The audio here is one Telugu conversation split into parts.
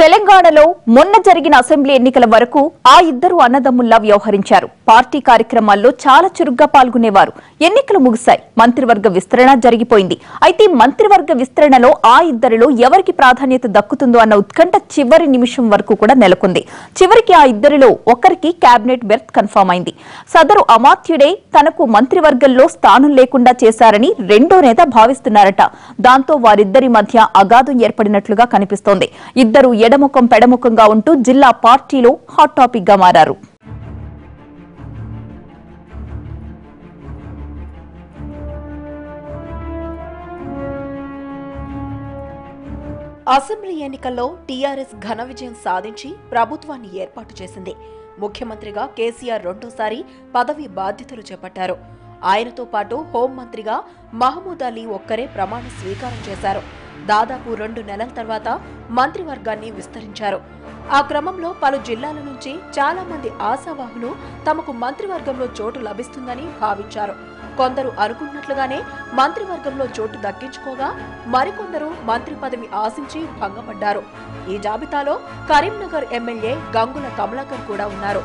తెలంగాణలో మొన్న జరిగిన అసెంబ్లీ ఎన్నికల వరకు ఆ ఇద్దరు అన్నదమ్ముల్లా వ్యవహరించారు. పార్టీ కార్యక్రమాల్లో చాలా చురుగ్గా పాల్గొనేవారు. ఎన్నికలు ముగిశాయి. మంత్రివర్గ విస్తరణ జరిగిపోయింది. అయితే మంత్రివర్గ విస్తరణలో ఆ ఇద్దరిలో ఎవరికి ప్రాధాన్యత దక్కుతుందో అన్న ఉత్కంఠ చివరి నిమిషం వరకు కూడా నెలకొంది. చివరికి ఆ ఇద్దరిలో ఒకరికి కేబినెట్ బెర్త్ కన్ఫర్మ్ అయింది. సదరు అమాత్యుడే తనకు మంత్రివర్గంలో స్థానం లేకుండా చేశారని రెండో నేత భావిస్తున్నారట. దాంతో వారిద్దరి మధ్య అగాధం ఏర్పడినట్లుగా కనిపిస్తోంది. ఇద్దరు ఎడముఖం పెడముఖంగా ఉంటూ జిల్లా పార్టీలో హాట్ టాపిక్గా మారారు. అసెంబ్లీ ఎన్నికల్లో టీఆర్ఎస్ ఘన విజయం సాధించి ప్రభుత్వాన్ని ఏర్పాటు చేసింది. ముఖ్యమంత్రిగా కేసీఆర్ రెండోసారి పదవి బాధ్యతలు చేపట్టారు. ఆయనతో పాటు హోంమంత్రిగా మహమూద్ అలీ ఒక్కరే ప్రమాణ స్వీకారం చేశారు. దాదాపు రెండు నెలల తర్వాత మంత్రివర్గాన్ని విస్తరించారు. ఆ క్రమంలో పలు జిల్లాల నుంచి చాలా మంది ఆశావాహులు తమకు మంత్రివర్గంలో చోటు లభిస్తుందని భావించారు. కొందరు అనుకున్నట్లుగానే మంత్రివర్గంలో చోటు దక్కించుకోగా మరికొందరు మంత్రి పదవి ఆశించి భంగపడ్డారు. ఈ జాబితాలో కరీంనగర్ ఎమ్మెల్యే గంగుల కమలాకర్ కూడా ఉన్నారు.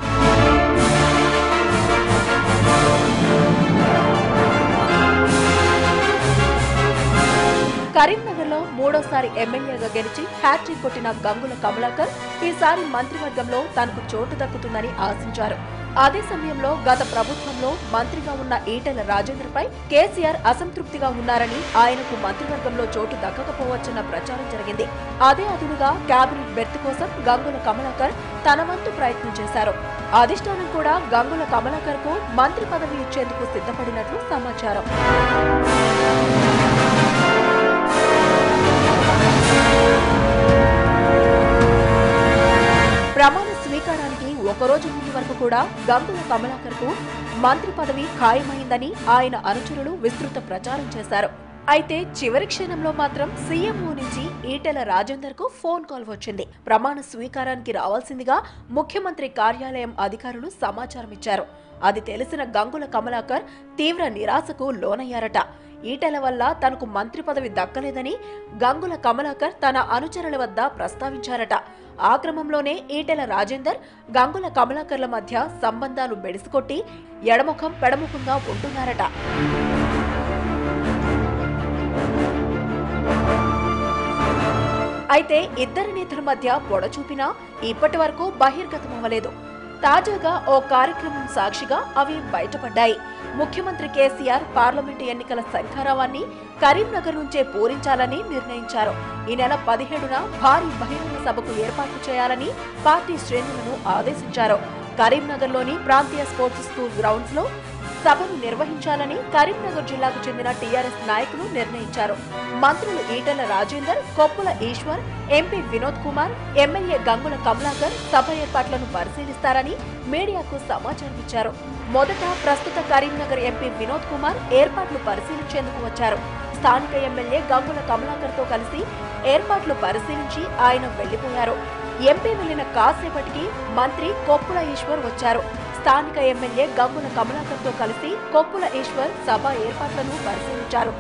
కరీంనగర్లో మూడోసారి ఎమ్మెల్యేగా గెలిచి హ్యాట్రిక్ కొట్టిన గంగుల కమలాకర్ ఈసారి మంత్రివర్గంలో తనకు చోటు దక్కుతుందని ఆశించారు. అదే సమయంలో గత ప్రభుత్వంలో మంత్రిగా ఉన్న ఈటెల రాజేంద్రపై కేసీఆర్ అసంతృప్తిగా ఉన్నారని ఆయనకు మంత్రివర్గంలో చోటు దక్కకపోవచ్చన్న ప్రచారం జరిగింది. అదే అదునుగా కేబినెట్ బెర్త్ కోసం గంగుల కమలాకర్ తన వంతు ప్రయత్నం చేశారు. అధిష్టానం కూడా గంగుల కమలాకర్కు మంత్రి పదవి ఇచ్చేందుకు సిద్ధపడినట్లు సమాచారం. అధికారానికి ఒకరోజు ముందు వరకు కూడా గంగుల కమలాకర్కు మంత్రి పదవి ఖాయమైందని ఆయన అనుచరులు విస్తృత ప్రచారం చేశారు. అయితే చివరి క్షణంలో మాత్రం సీఎంఓ నుంచి ఈటెల రాజేందర్కు ఫోన్ కాల్ వచ్చింది. ప్రమాణ స్వీకారానికి రావాల్సిందిగా ముఖ్యమంత్రి కార్యాలయం అధికారులు సమాచారం ఇచ్చారు అది తెలిసిన గంగుల కమలాకర్ తీవ్ర నిరాశకు లోనయ్యారట. ఈటెల వల్ల తనకు మంత్రి పదవి దక్కలేదని గంగుల కమలాకర్ తన అనుచరుల వద్ద ప్రస్తావించారట. ఆ క్రమంలోనే ఈటెల రాజేందర్ గంగుల కమలాకర్ల మధ్య సంబంధాలు బెడిసికొట్టి ఎడముఖం పెడముఖంగా ఉంటున్నారట. అయితే ఇద్దరి నేతల మధ్య పొడ చూపినా ఇప్పటి వరకు బహిర్గతమవ్వలేదు. తాజాగా ఓ కార్యక్రమం సాక్షిగా అవి బయటపడ్డాయి. ముఖ్యమంత్రి కేసీఆర్ పార్లమెంటు ఎన్నికల శంఖారావాన్ని కరీంనగర్ నుంచే పూరించాలని నిర్ణయించారు. ఈ నెల పదిహేడున భారీ బహిరంగ సభకు ఏర్పాటు చేయాలని పార్టీ శ్రేణులను ఆదేశించారు. కరీంనగర్లోని ప్రాంతీయ స్పోర్ట్స్ స్కూల్ గ్రౌండ్స్లో సభను నిర్వహించాలని కరీంనగర్ జిల్లాకు చెందిన టీఆర్ఎస్ నాయకులు నిర్ణయించారు. మంత్రులు ఈటెల రాజేందర్ కొప్పుల ఈశ్వర్ ఎంపీ వినోద్ కుమార్ ఎమ్మెల్యే గంగుల కమలాకర్ సభ ఏర్పాట్లను పరిశీలిస్తారని మీడియాకు సమాచారం ఇచ్చారు. మొదట ప్రస్తుత కరీంనగర్ ఎంపీ వినోద్ కుమార్ ఏర్పాట్లు పరిశీలించేందుకు వచ్చారు. స్థానిక ఎమ్మెల్యే గంగుల కమలాకర్తో కలిసి ఏర్పాట్లు పరిశీలించి ఆయన వెళ్ళిపోయారు ఎంపీ వెళ్ళిన కాసేపటికి మంత్రి కొప్పుల ఈశ్వర్ వచ్చారు. స్థానిక ఎమ్మెల్యే గంగుల కమలాకర్తో కలిసి కొప్పుల ఈశ్వర్ సభ ఏర్పాట్లను పరిశీలించారు.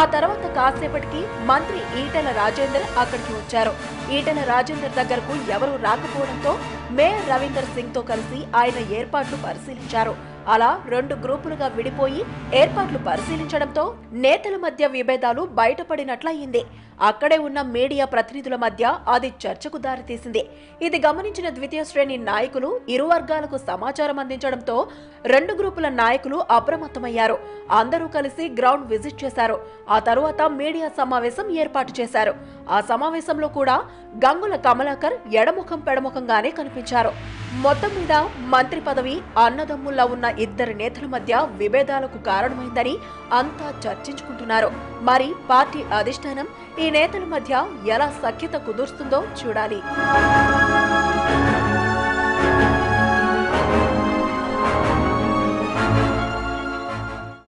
ఆ తర్వాత కాసేపటికి మంత్రి ఈటెల రాజేందర్ అక్కడికి వచ్చారు. ఈటెల రాజేందర్ దగ్గరకు ఎవరూ రాకపోవడంతో మేయర్ రవీందర్ సింగ్తో కలిసి ఆయన ఏర్పాట్లు పరిశీలించారు. అలా రెండు గ్రూపులుగా విడిపోయి ఏర్పాట్లు పరిశీలించడంతో నేతల మధ్య విభేదాలు బయటపడినట్లయింది. అక్కడే ఉన్న మీడియా ప్రతినిధుల మధ్య అది చర్చకు దారితీసింది. ఇది గమనించిన ద్వితీయ శ్రేణి నాయకులు ఇరు వర్గాలకు సమాచారం అందించడంతో రెండు గ్రూపుల నాయకులు అప్రమత్తమయ్యారు. అందరూ కలిసి గ్రౌండ్ విజిట్ చేశారు. ఆ తరువాత మీడియా సమావేశం ఏర్పాటు చేశారు. ఆ సమావేశంలో కూడా గంగుల కమలాకర్ ఎడముఖం పెడముఖంగానే కనిపించారు. మొత్తం మీద మంత్రి పదవి అన్నదమ్ముల్లా ఉన్న ఇద్దరు నేతల మధ్య విభేదాలకు కారణమైందని అంతా చర్చించుకుంటున్నారు. మరి పార్టీ అధిష్టానం ఈ నేతల మధ్య ఎలా సఖ్యత కుదురుస్తుందో చూడాలి.